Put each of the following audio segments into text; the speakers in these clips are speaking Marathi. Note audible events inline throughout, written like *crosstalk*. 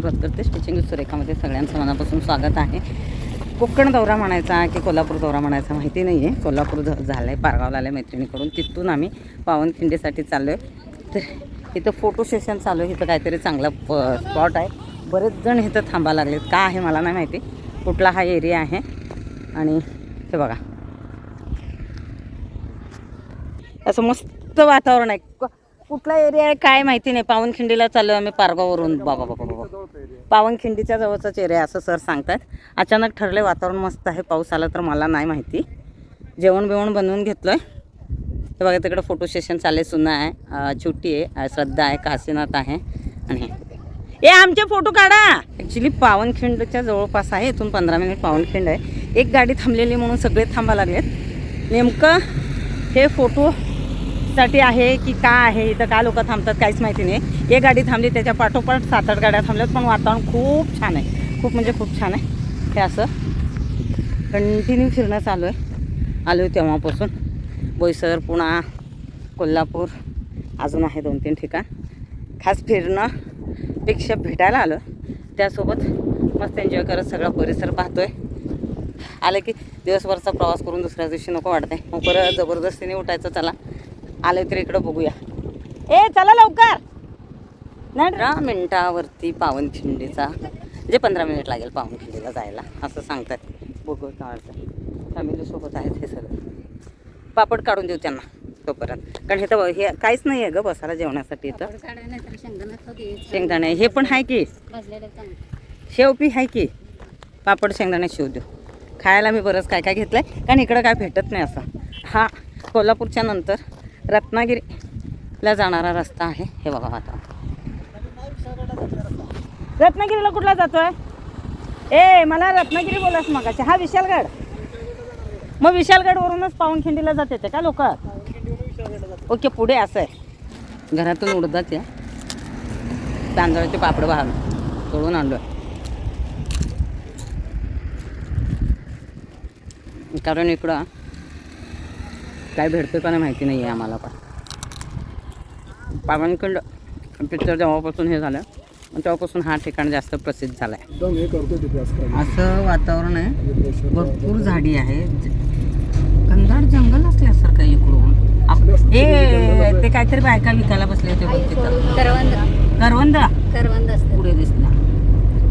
सुरुवात करते. स्टिचिंग सुरेखामध्ये सगळ्यांचं मनापासून स्वागत आहे. कोकण दौरा म्हणायचा की कोल्हापूर दौरा म्हणायचा माहिती नाही आहे कोल्हापूर झालं आहे पारगावला आलं मैत्रिणीकडून. तिथून आम्ही पावनखिंडीसाठी चाललो आहे तर इथं फोटो सेशन चालू आहे. इथं काहीतरी चांगला स्पॉट आहे. बरेच जण इथं थांबा लागलेत. का आहे मला नाही माहिती. कुठला हा एरिया आहे? आणि हे बघा. असं मस्त वातावरण आहे. कुठला एरिया आहे काय माहिती नाही. पावनखिंडीला चाललो आम्ही पारगाववरून. बाबा बाबा बाबा. पावनखिंडीच्या जवळचाच एरिया असं सर सांगतात. अचानक ठरले वातावरण मस्त आहे. पाऊस आला तर मला नाही माहिती. जेवण बिवण बनवून घेतलं आहे हे बघा तिकडं फोटो सेशन चालले सुना आहे. छोटी आहे. श्रद्धा आहे काशीनाथ आहे. आणि ए आमचे फोटो काढा. ॲक्च्युली पावनखिंडच्या जवळपास आहे. इथून पंधरा मिनिट पावनखिंड आहे. एक गाडी थांबलेली म्हणून सगळे थांबा लागलेत. नेमकं हे फोटो साठी आहे की का आहे इथं का लोक थांबतात काहीच माहिती नाही. एक गाडी थांबली त्याच्या पाठोपाठ सात आठ गाड्या थांबल्यात पण वातावरण खूप छान आहे. खूप म्हणजे खूप छान आहे. हे असं. कंटिन्यू फिरणं चालू आहे. आलो आहे तेव्हापासून. बोईसर पुणा कोल्हापूर अजून आहे दोन तीन ठिकाण. खास फिरणं पेक्षा भेटायला आलं त्यासोबत मस्त एन्जॉय करत सगळा परिसर पाहतोय. आलं की दिवसभरचा प्रवास करून दुसऱ्या दिवशी नको वाटतंय. मग परत जबरदस्तीने उठायचं चला. आलं तर इकडं बघूया. ए चला लवकर. नाही पंधरा मिनिटावरती पावनखिंडीचा म्हणजे पंधरा मिनिट लागेल पावनखिंडीला जायला असं सांगतात. बघू काय वाटतं फॅमिलीसोबत आहेत हे सगळं. पापड काढून देऊ त्यांना तोपर्यंत. कारण हे तर हे काहीच नाही आहे ग बसायला जेवणासाठी इथं. शेंगदाणे हे पण आहे की. शेव पी आहे की. पापड शेंगदाणे शेव देऊ. खायला मी बरंच काय काय घेतलं आहे कारण इकडं काय भेटत नाही असं. हा कोल्हापूरच्या नंतर रत्नागिरीला जाणारा रस्ता आहे. हे बघा आता. रत्नागिरीला कुठला जातोय? ए मला रत्नागिरी बोलास मागाचे हा विशालगड. मग विशालगडवरूनच पावनखिंडीला जाते ते का लोक? ओके पुढे असं आहे. घरातून उडतात या तांदळाचे पापड बाहेर तोडून आणलो कारण इकडं काय भेटतं का नाही माहिती नाही आहे आम्हाला पण. पावनखिंड पिक्चर जेव्हापासून हे झालं तेव्हापासून हा ठिकाण जास्त प्रसिद्ध झाला आहे एकदम हे करतो तिथे असं. वातावरण आहे. भरपूर झाडी आहे. कंदाड जंगल असल्यासारखं इकडून. ए ते काहीतरी बायका विकायला बसले होते करवंद. करवंद? करवंद असतं पुढे दिसला.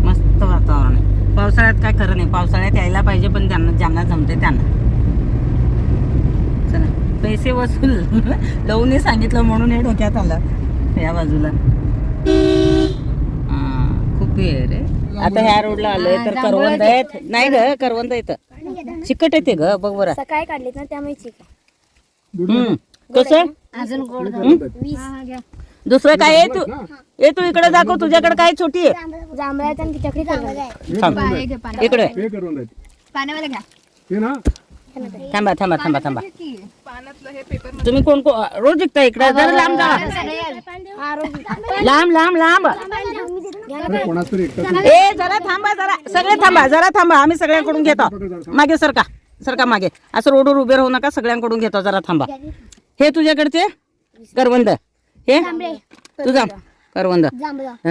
मस्त वातावरण आहे. पावसाळ्यात काय खरं नाही. पावसाळ्यात यायला पाहिजे पण त्यांना ज्यांना जमते त्यांना. चला. पैसे वसूल. लवने सांगितलं म्हणून हे डोक्यात आलं. या बाजूला. खूप हे आहे रे. आता ह्या रोडला आलोय तर करवंद आहेत. नाही ग करवंद येतं चिकट येते ग बघ बरं. सकाळी काढलीत ना त्यामुळे. कसं? अजून गोड दुसरं काय आहे तू? ये तू इकडे दाखव तुझ्याकडे काय छोटी आहे. इकडे. हे पाण्यामध्ये घ्या. हे ना? थांबा थांबा थांबा थांबा. तुम्ही कोण कोण रोज विकता इकडे? जरा लांब जा. लांब लांब लांब. ए जरा थांबा जरा. सगळे थांबा जरा थांबा. आम्ही सगळ्यांकडून घेतो. मागे सरका सरका मागे. असं रोडवर उभे राहू नका सगळ्यांकडून घेतो जरा थांबा. हे तुझ्याकडचे? करवंद. हे? तुझा करवंद.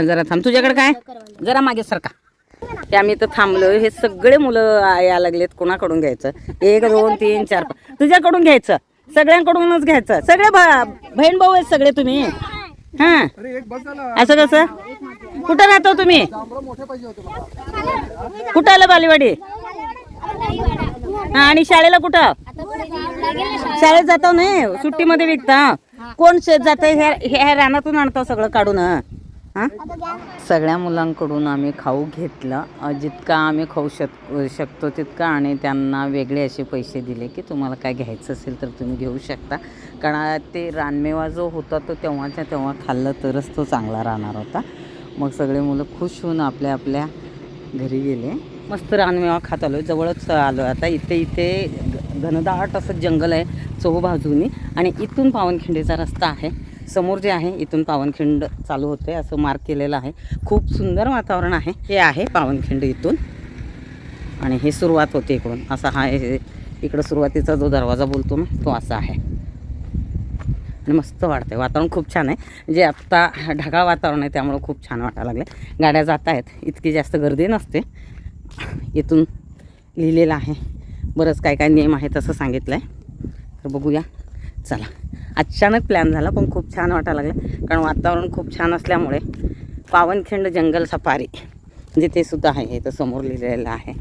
जरा थांब. तुझ्याकडे काय? जरा मागे सरका ते आम्ही इथं थांबलोय. हे सगळे मुलं यायला लागलेत कोणाकडून घ्यायचं? एक दोन तीन चार पाच. तुझ्याकडून घ्यायचं. सगळ्यांकडूनच घ्यायचं. सगळे बहीण भाऊ आहेत सगळे तुम्ही. हा. अरे एक बस झाला. असं कसं? कुठं राहतो तुम्ही. कुठं आलं बालीवाडी? हा आणि शाळेला कुठं? शाळेत जातो नाही. सुट्टीमध्ये विकता. कोण शेत जात ह्या रानातून आणतो सगळं काढून. हां सगळ्या मुलांकडून आम्ही खाऊ घेतलं. जितका आम्ही खाऊ शक शकतो तितका आणि त्यांना वेगळे असे पैसे दिले की तुम्हाला काय घ्यायचं असेल तर तुम्ही घेऊ शकता. कारण ते रानमेवा जो होता तो तेव्हाच्या तेव्हा खाल्लं तरच तो चांगला राहणार होता. मग सगळे मुलं खुश होऊन आपल्या आपल्या घरी गेले. मस्त रानमेवा खात आलो जवळच आलो आता इथे इथे घनदाट असं जंगल आहे चहूबाजूनी आणि इथून पावनखिंडीचा रस्ता आहे. समोर जे आहे इथून पावनखिंड चालू होते असं मार्क केलेलं आहे. खूप सुंदर वातावरण आहे. हे आहे पावनखिंड इथून. आणि हे सुरुवात होते इकडून. असा हा इकडं सुरुवातीचा जो दरवाजा बोलतो ना तो असा आहे. आणि मस्त वाटतंय वातावरण खूप छान आहे. जे आत्ता ढगाळ वातावरण आहे त्यामुळं खूप छान वाटायला लागले गाड्या जात आहेत. इतकी जास्त गर्दी नसते. इथून लिहिलेलं आहे. बरंच काय काय नियम आहेत तसं सांगितलं आहे तर बघूया. चला. अचानक प्लॅन झाला पण खूप छान वाटायला लागलं. कारण वातावरण खूप छान असल्यामुळे पावनखिंड जंगल सफारी म्हणजे ते सुद्धा आहे हे तर समोर लिहिलेलं आहे.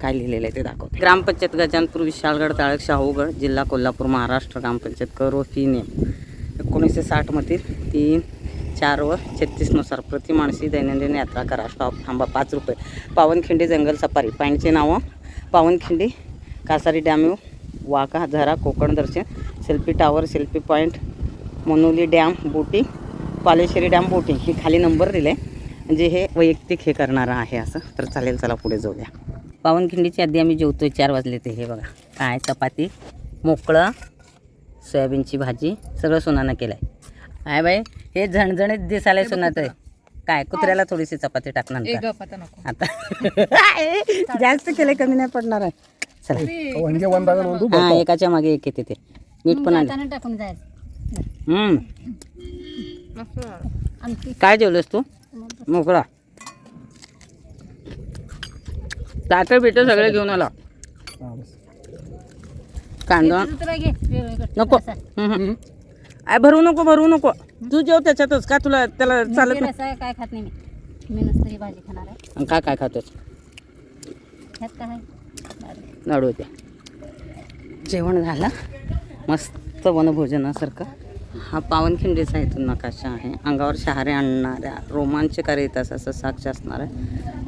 काय लिहिलेलं आहे ते दाखवते. ग्रामपंचायत गजानपूर विशाळगड ताळक शाहूगड जिल्हा कोल्हापूर महाराष्ट्र ग्रामपंचायत करो फी नेम. एकोणीसशे साठमधील तीन चार व छत्तीसनुसार प्रति माणसी दैनंदिन यात्रा करा. स्टॉप थांबा पाच रुपये. पावनखिंडी जंगल सफारी. पॉईंटचे नावं? पावनखिंडी कासारी डॅम्यू वाका झरा कोकण दर्शन selfie tower selfie point Monoli dam boating Paleshwari dam boating हे खाली नंबर दिले. म्हणजे हे वैयक्तिक हे करणारं आहे असं. तर चालेल चला पुढे जाऊया. पावनखिंडीची आधी आम्ही जेवतोय. चार वाजले ते. हे बघा. काय चपाती मोकळं सोयाबीनची भाजी सगळं सोनानं केलं आहे काय बाई हे झणझणीत दिसायला सुनात. आहे काय कुत्र्याला थोडीशी चपाती टाकणार आता *laughs* जास्त केले कमी नाही पडणार आहे. चला. म्हणजे वन दादा म्हणतो हा एकाच्या मागे एक येते ते. मीठ पण आणलं टाकून जायचं. हम्म. आमची काय जेवलंस तू? मोकळा ताटं बिटं सगळे घेऊन आला. कांदा. नको. हम्म, हम्म. आय भरू नको भरू नको. तू जेव त्याच्यातच. का तुला त्याला चालत नाही? काय खात नाही मी. मी नसतं ही भाजी खाणार आहे. आणि काय काय खातोस? ह्यात काय? होते जेवण झालं? मस्त वनभोजनासारखं. हा पावनखिंडीचा इथून नकाशा आहे. अंगावर शहारे आणणाऱ्या रोमांचकारी इतिहासाचा साक्ष असणारा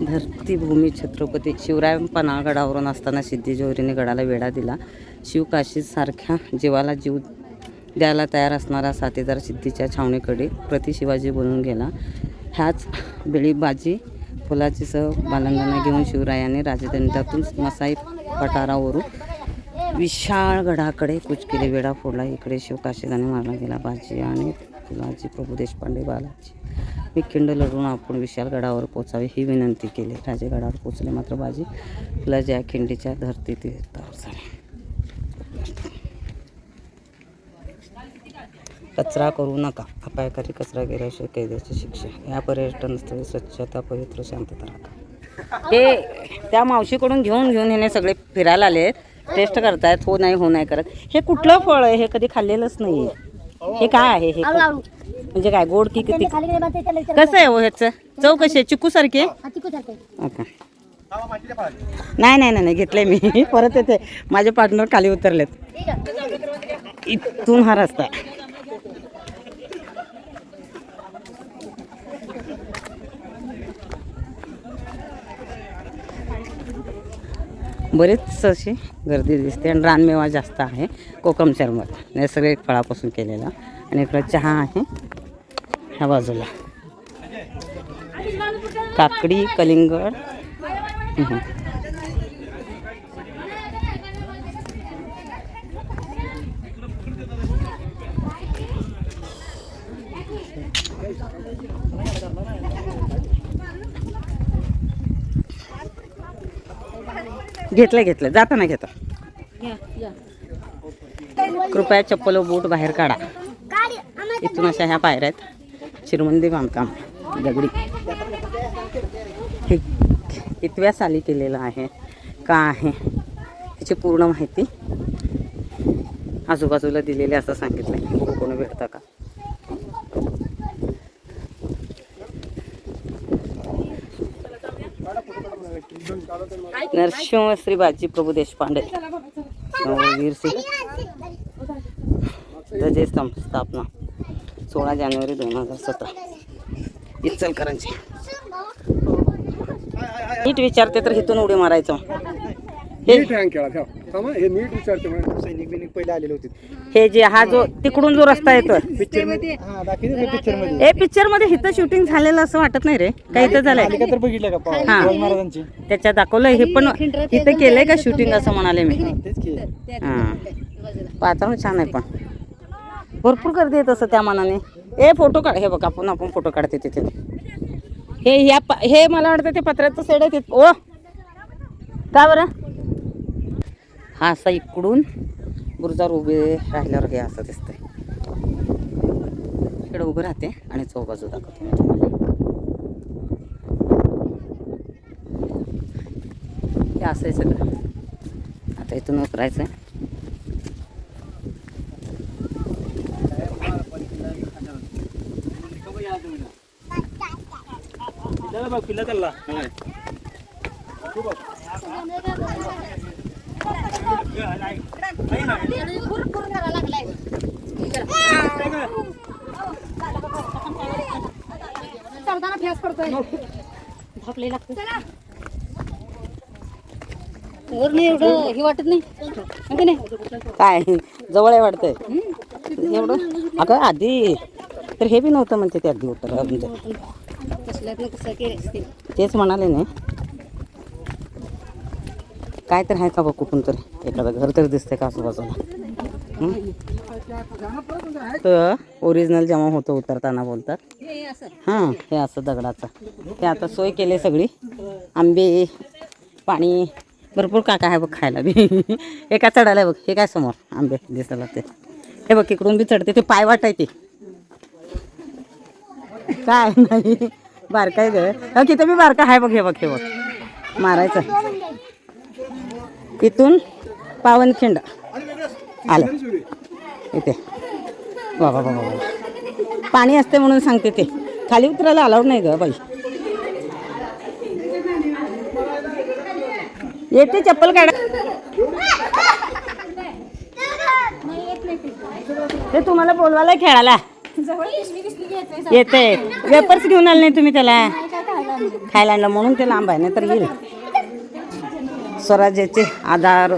धरतीभूमी छत्रपती शिवराय पन्हाळगडावरून असताना सिद्धी गडाला वेढा दिला. शिवकाशीसारख्या जीवाला जीव द्यायला तयार असणारा साथीदार सिद्धीच्या छावणीकडे प्रति शिवाजी बनून गेला. ह्याच बेळीबाजी फुलाची सह बालंगाना घेऊन शिवरायाने राजदंडातून मसाई पठारावरून विशाळ गडाकडे कूच वेढा फोडला. इकडे शिवकाशीदाने मारला गेला बाजी आणि फुलाजी प्रभू देशपांडे बालाजी. मी खिंड लढून आपण विशाल गडावर पोचावे ही विनंती केली. राजेगडावर पोचले मात्र बाजी फुलाजी या खिंडीच्या धर्तीत झाले. कचरा करू नका. अपायकारी कचरा केल्याशिवाय कैद्याची शिक्षा. या पर्यटन स्थळी स्वच्छता पवित्र शांतता राखा. हे त्या मावशीकडून घेऊन घेऊन हे सगळे फिरायला आले टेस्ट करतायत हो नाही हो नाही करत. हे कुठलं फळ आहे? हे कधी खाल्लेलंच नाही हे काय आहे? हे म्हणजे काय गोड की किती? कसं आहे हो ह्याचं? चव कशी आहे? चिकू सारखी हा नाही नाही नाही घेतलंय मी. परत येते. माझे पार्टनर खाली उतरलेत. इथून हा रस्ता बरेच अशी गर्दी दिसते आणि रानमेवा जास्त आहे कोकम चर्मत. नैसर्गिक फळापासून केलेला. आणि इकडं चहा आहे. ह्या बाजूला. काकडी कलिंगड. घेतलं घेतलं. जाताना घेतो. कृपया चप्पल व बूट बाहेर काढा. इथून अशा ह्या पायऱ्या आहेत. चिरमंदी बांधकाम दगडी. हे कितव्या साली केलेलं आहे. का आहे? त्याची पूर्ण माहिती आजूबाजूला दिलेली असं सांगितलं कोणी भेटतं का? नरसिंह श्री बाजी प्रभू देशपांडे. वीर सिंग स्तंभ स्थापना सोळा जानेवारी दोन हजार सतरा. इचलकरांची नीट विचारते तर इथून उडी मारायचं. हे थांबा हे नीट विचारते. सैनिक बिनिक पहिले आलेले होते. हे जे हा जो तिकडून जो रस्ता येतोय पिक्चरमध्ये हा दाखवते पिक्चरमध्ये ए पिक्चरमध्ये इथं शूटिंग झालेलं असं वाटत नाही रे. काही इथं झालंय. मालिका तर बघितलं का पाव हा. शिवाजी महाराजांची. त्याच्यात दाखवलं हे पण इथं केलंय का शूटिंग असं म्हणाले मी? तेच की. हा. वातावरण छान आहे पण. भरपूर गर्दी आहे तसं त्या मानाने. ए फोटो काढ. हे बघ आपण आपण फोटो काढते तिथे. हे ह्या प- हे मला वाटतं ते पत्र्याचं सेड आहे तिथं. ओ! का बरं? हा असा इकडून बुरजावर उभे राहिल्यावर हे असं दिसतंय. इकडे उभं राहते आणि चौबाजू दाखवते हे असं आहे सगळं. आता इथून उतरायचं आहे लागलाय चालताना फ्यास पडतोय धापले लागते वर नाही एवढं हे वाटत नाही है का नाही काय? जवळ आहे वाटतंय. एवढं? अगं आधी. तर हे बी नव्हतं म्हणते ते म्हणजे कसल्यात कसं केले तेच म्हणाले नाही. काय तर आहे का बघ कुठून तर? एखादं घर तर दिसतंय का आजूबाजूला? तर ओरिजिनल जेव्हा होतं उतरताना बोलतात. हां हे असं दगडाचं. हे आता सोय केली सगळी. आंबे पाणी भरपूर काका आहे बघ खायला. बी *laughs* एका चढायला आहे बघ. हे काय समोर? आंबे दिसायला ते. हे बघ इकडून बी चढते. ते पाय वाटायचे. काय नाही. बारकाय ग अ, किती बी बारका आहे बघ हे बघ हे बघ. मारायचं. इथून पावनखिंड. आलं. इथे. बाबा बाबा बाबा पाणी असते म्हणून सांगते ते. खाली उतरायला अलाउड नाही ग बाई. येते चप्पल काढा. ते तुम्हाला बोलवायला खेळायला. येते. वेपर्स घेऊन आले नाही तुम्ही त्याला. खायला आणलं म्हणून ते लांब आहे नाही तर येईल. स्वराज्याचे आधार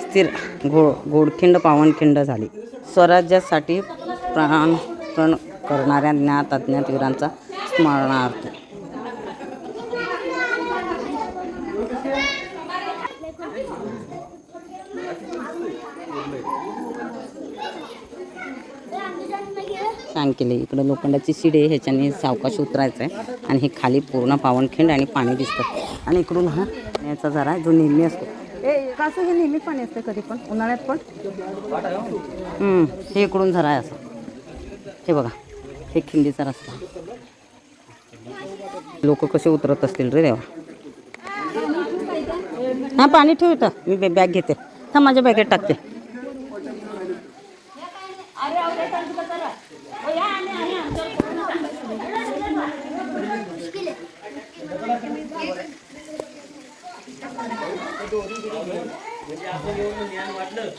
स्थिर घो गोडखिंड पावनखिंड झाली. स्वराज्यासाठी प्राण प्रण करणाऱ्या ज्ञात अज्ञात वीरांचा स्मरणार्थ छान केले. इकडं लोखंडाची शिडी ह्याच्याने सावकाश उतरायचं आहे आणि हे खाली पूर्ण पावनखिंड आणि पाणी दिसतं. आणि इकडून हा याचा जरा जो नेहमी असतो. ए कसं हे नेहमी पाणी असतं कधी पण. उन्हाळ्यात पण. हे इकडून झरा आहे असं. हे बघा हे खिंडीचा रस्ता. लोक कसे उतरत असतील रे देवा. हां पाणी ठेव इथं. मी बॅग घेते. हा माझ्या बॅगेत टाकते.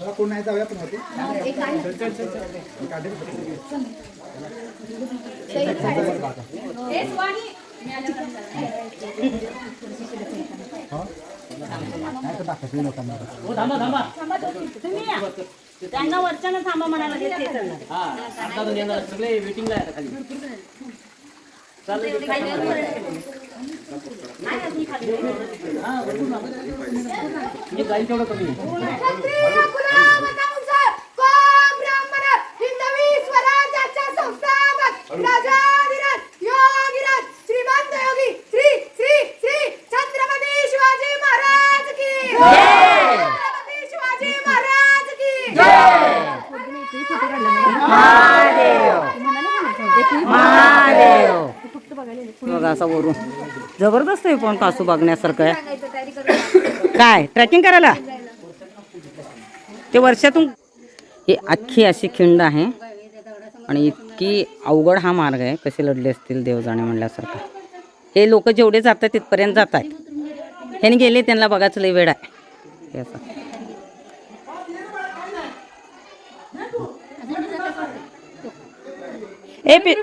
कोण नाही जाऊया पण होते त्यांना वरच्यानं थांबा श्री श्री छत्रपती शिवाजी महाराज की छत्रपती शिवाजी महाराज की महादेव. बघा असा वरून. जबरदस्त आहे पण कासू बघण्यासारखं. आहे काय? ट्रेकिंग करायला? ते वर्षातून ही अख्खी अशी खिंड आहे. आणि इतकी अवघड हा मार्ग आहे. कसे लढले असतील देव जाणे म्हणल्यासारखं. हे लोक जेवढे जातात तिथपर्यंत जात आहेत ह्याने गेले त्यांना बघायचं लई वेळ आहे. असं. ए पि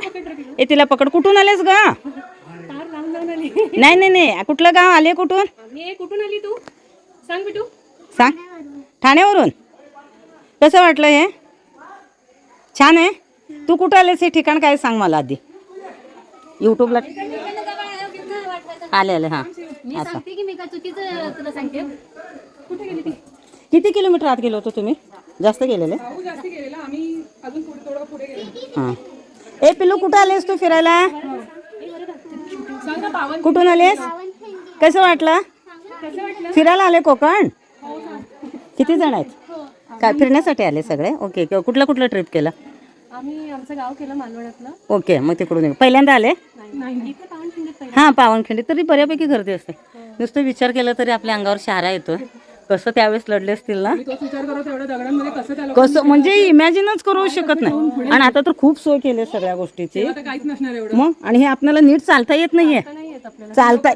ए तिला पकड. कुठून आलेस ग? नाही नाही नाही. कुठलं गाव आले कुठून? मी कुठून आली तू? सांग बिटू सांग. ठाण्यावरून? कसं वाटलं हे? छान आहे? तू कुठं आलेस हे ठिकाण काय सांग मला आधी. यूट्यूबला आले आले हां. असं किती किलोमीटर आत गेलो होतो तुम्ही? जास्त गेलेले? हां. ए पिल्लू कुठं आलेस तू फिरायला? पावन कुठून आलेस? कसं वाटलं? कसं वाटलं? फिरायला आले कोकण? किती जण आहेत? काय फिरण्यासाठी आले सगळे? Okay okay. कुठलं कुठलं ट्रिप केलं? आम्ही आमचं गाव केलं मालवणातलं. ओके मग तिकडून येऊ पहिल्यांदा आले? नाही इथे पावनखिंडीत पहिलं हां पावनखिंडी तरी बऱ्यापैकी गर्दी असते. नुसतं विचार केला तरी आपल्या अंगावर शहारा येतो कसं त्यावेळेस लढले असतील ना? मी तोच विचार करत एवढ्या दगडांमध्ये कसं म्हणजे इमॅजिनच करू शकत नाही. आणि आता तर खूप सोय केली आहे सगळ्या गोष्टीची. मग? आणि हे आपल्याला नीट चालता येत नाहीये. चालता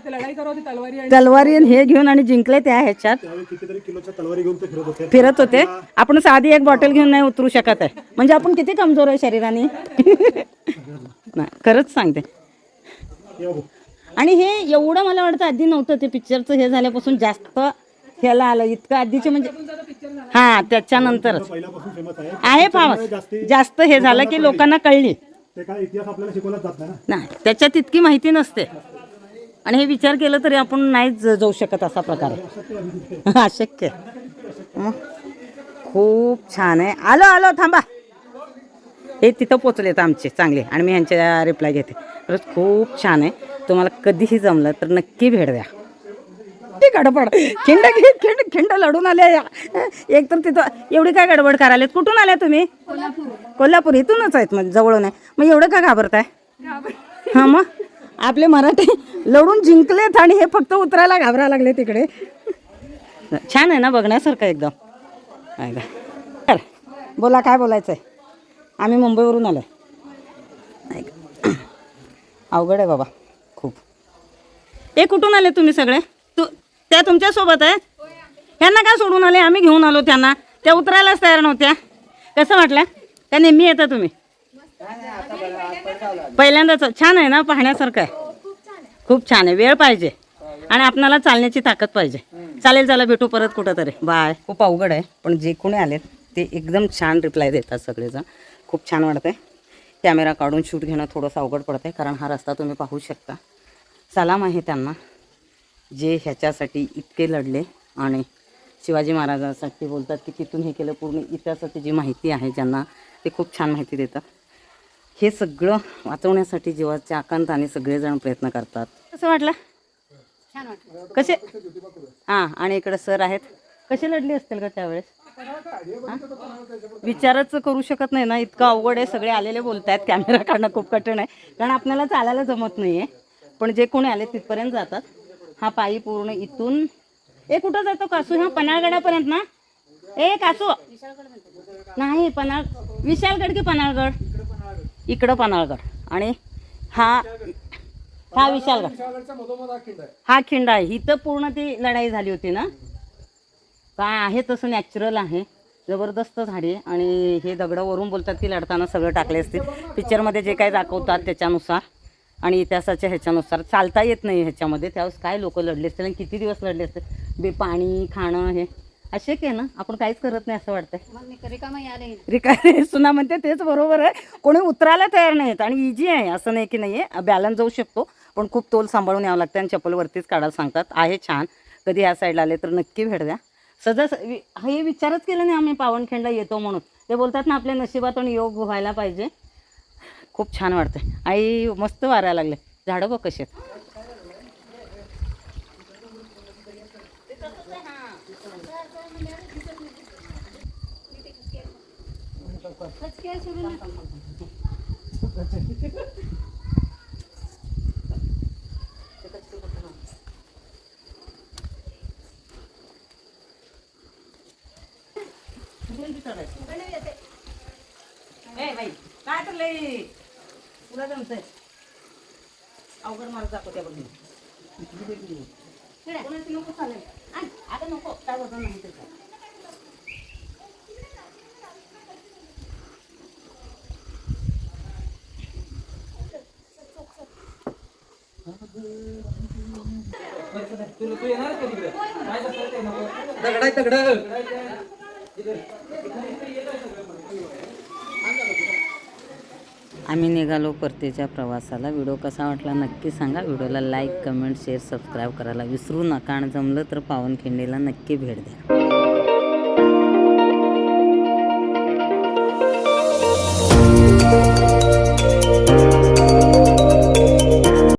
तलवारी हे घेऊन आणि जिंकले त्या ह्याच्यात. त्यावेळी कितीतरी किलोच्या तलवारी घेऊन ते फिरत होते. फिरत होते. आपण साधी एक बॉटल घेऊन नाही उतरू शकत आहे. म्हणजे आपण किती कमजोर आहे शरीराने? *laughs* नाही खरंच सांगते. आणि हे एवढं मला वाटतं आधी नव्हतं ते पिक्चरचं हे झाल्यापासून जास्त ह्याला आलं. इतकं आधीचे म्हणजे हा त्याच्यानंतरच. पहिल्यापासून फेमस आहे आहे फामस जास्त हे झालं की लोकांना कळली. ते काय इतिहास आपल्याला शिकवलाच जात नाही ना नाही त्याच्यात इतकी माहिती नसते. आणि हे विचार केलं तरी आपण नाहीच जाऊ शकत असा प्रकार आहे. *laughs* अशक्य. मग खूप छान आहे. आलो आलो थांबा. हे तिथं पोचलेत आमचे चांगले. आणि मी ह्यांच्या रिप्लाय घेते. खरंच खूप छान आहे. तुम्हाला कधीही जमलं तर नक्की भेट द्या. ती गडबड. खिंड खिंड खिंड खिंड लढून आल्या या. एक तर तिथं एवढी काय गडबड करायला कुठून आल्या तुम्ही? कोल्हापूर. इथूनच आहेत मग जवळून आहे. मग एवढं का घाबरताय? हां मग? आपले मराठी लढून जिंकलेत आणि हे फक्त उतरायला घाबरायला लागले तिकडे. छान आहे ना बघण्यासारखं एकदम. ऐका. बोला काय बोलायचं आहे आम्ही मुंबईवरून आलो आहे अवघड आहे बाबा. खूप. ए कुठून आले तुम्ही सगळे? त्या तुमच्यासोबत आहेत? ह्यांना काय सोडून आले? आम्ही घेऊन आलो त्यांना. त्या उतरायलाच तयार नव्हत्या. कसं वाटलं? त्या नेहमी येता तुम्ही? पहिल्यांदाच. छान आहे ना? पाहण्यासारखं आहे. खूप छान आहे. वेळ पाहिजे. आणि आपणाला चालण्याची ताकद पाहिजे. चालेल चला भेटू परत कुठंतरी. बाय. खूप अवघड आहे पण जे कोणी आलेत ते एकदम छान रिप्लाय देतात सगळेजण. खूप छान वाटतं आहे कॅमेरा काढून शूट घेणं थोडंसं अवघड पडतं आहे कारण हा रस्ता तुम्ही पाहू शकता. सलाम आहे त्यांना. जे ह्याच्यासाठी इतके लढले आणि शिवाजी महाराजांसाठी बोलतात की तिथून हे केलं पूर्ण इतिहासाची जी माहिती आहे ज्यांना ते खूप छान माहिती देतात. हे सगळं वाचवण्यासाठी जीवाचे आकांताने सगळेजण प्रयत्न करतात. कसं वाटलं? छान वाटलं. कसे? हां आणि इकडे सर आहेत. कसे लढले असतील का त्यावेळेस? हां? विचारच करू शकत नाही ना इतकं अवघड आहे सगळे आलेले बोलत आहेत कॅमेरा काढणं खूप कठीण आहे. कारण आपल्याला चालायला जमत नाही आहे पण जे कोणी आले तिथपर्यंत जातात. हा पायी पूर्ण इथून. ए कुठं जातो कासू? हा पन्हाळगडापर्यंत ना? ए कासू. नाही पन्हाळ विशालगड की पन्हाळगड? इकडं पन्हाळगड. आणि हा हा विशालगड. हा खिंड आहे. इथं पूर्ण ती लढाई झाली होती ना? काय आहे तसं नॅचरल आहे. जबरदस्त झाडे आणि हे दगडं वरून बोलतात की लढताना सगळं टाकले असतील. पिक्चरमध्ये जे काही दाखवतात त्याच्यानुसार. आणि इतिहासाच्या ह्याच्यानुसार चालता येत नाही ह्याच्यामध्ये. त्यावेळेस काय लोक लढले असतील आणि किती दिवस लढले असतील? बे पाणी खाणं हे. अशक्य आहे ना? आपण काहीच करत नाही असं वाटतंय. रिकारे *laughs* सुना म्हणते तेच बरोबर आहे. कोणी उतरायला तयार नाहीत आणि इझी आहे. असं नाही की नाही आहे बॅलन्स जाऊ शकतो. पण खूप तोल सांभाळून यावं लागतं आणि चप्पल वरतीच काढायला सांगतात. आहे छान. कधी ह्या साईडला आले तर नक्की भेट द्या. वि- हे विचारच केला नाही आम्ही. पावनखिंडला येतो म्हणून. ते बोलतात ना आपल्या नशिबातून योग व्हायला पाहिजे. खूप छान वाटतंय आई मस्त वारायला लागले. झाडं बघ कशी आहेत ए बाई काय तर लई तुला जमतंय अवघड मार्ग दाखवते बघ मी कोणाची नको चालेल आण, आता नको काय वजन नाही त्याचं आम्ही निघालो परतीच्या प्रवासाला. व्हिडिओ कसा वाटला नक्की सांगा. व्हिडिओला लाईक कमेंट शेअर सबस्क्राईब करायला विसरू नका. आणि जमलं तर पावनखिंडीला नक्की भेट द्या.